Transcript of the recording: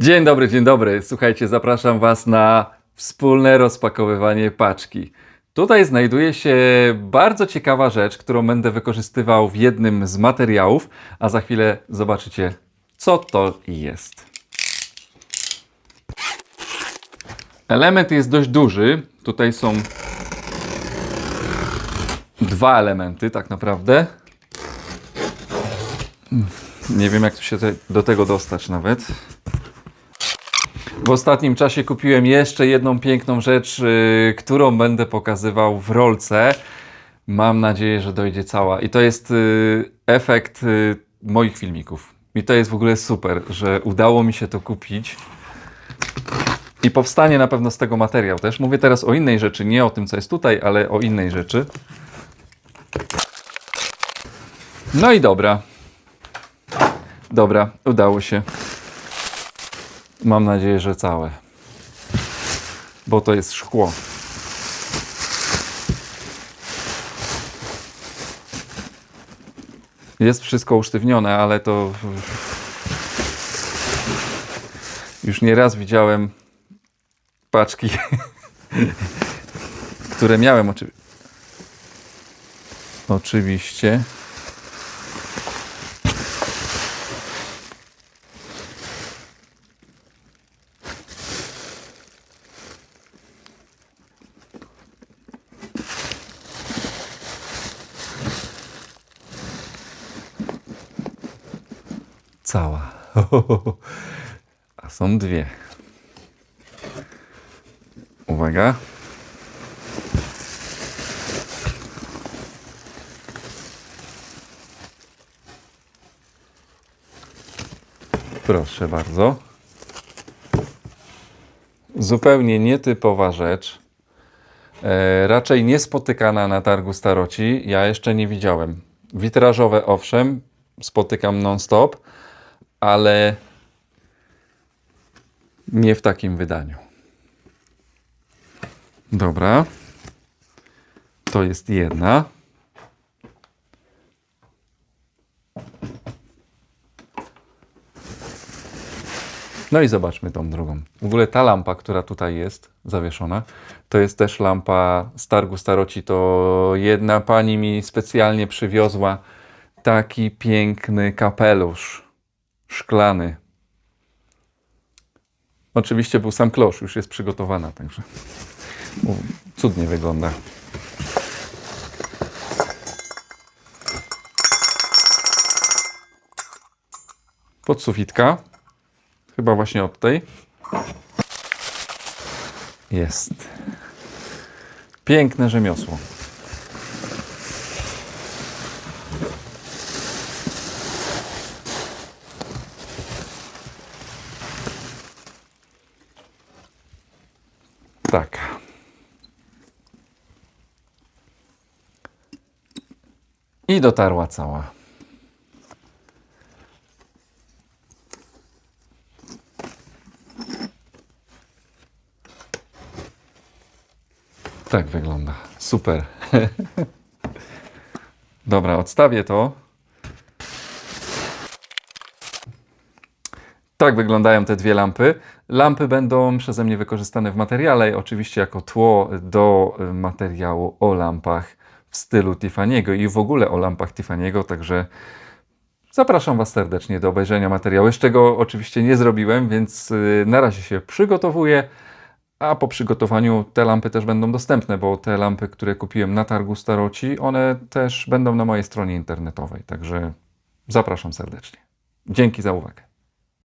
Dzień dobry, dzień dobry. Słuchajcie, zapraszam Was na wspólne rozpakowywanie paczki. Tutaj znajduje się bardzo ciekawa rzecz, którą będę wykorzystywał w jednym z materiałów, a za chwilę zobaczycie, co to jest. Element jest dość duży. Tutaj są dwa elementy, tak naprawdę. Nie wiem, jak tu się do tego dostać nawet. W ostatnim czasie kupiłem jeszcze jedną piękną rzecz, yy, którą będę pokazywał w rolce. Mam nadzieję, że dojdzie cała. I to jest yy, efekt yy, moich filmików. I to jest w ogóle super, że udało mi się to kupić. I powstanie na pewno z tego materiał też. Mówię teraz o innej rzeczy, nie o tym, co jest tutaj, ale o innej rzeczy. No i dobra. Dobra, udało się. Mam nadzieję, że całe. Bo to jest szkło. Jest wszystko usztywnione, ale to. Już nieraz widziałem paczki, które miałem oczy... oczywiście. Cała. A są dwie. Uwaga. Proszę bardzo. Zupełnie nietypowa rzecz. E, raczej niespotykana na targu staroci. Ja jeszcze nie widziałem. Witrażowe owszem, spotykam non-stop, ale nie w takim wydaniu. Dobra. To jest jedna. No i zobaczmy tą drugą. W ogóle ta lampa, która tutaj jest zawieszona, to jest też lampa z targu staroci. To jedna pani mi specjalnie przywiozła taki piękny kapelusz szklany. Oczywiście był sam klosz, już jest przygotowana, także cudnie wygląda. Podsufitka. Chyba właśnie od tej. Jest. Piękne rzemiosło. Tak. I dotarła cała. Tak wygląda. Super. Dobra, odstawię to. Tak wyglądają te dwie lampy. Lampy będą przeze mnie wykorzystane w materiale, oczywiście jako tło do y, materiału o lampach w stylu Tiffany'ego i w ogóle o lampach Tiffany'ego, także zapraszam Was serdecznie do obejrzenia materiału. Jeszcze go oczywiście nie zrobiłem, więc y, na razie się przygotowuję, a po przygotowaniu te lampy też będą dostępne, bo te lampy, które kupiłem na targu Staroci, one też będą na mojej stronie internetowej, także zapraszam serdecznie. Dzięki za uwagę.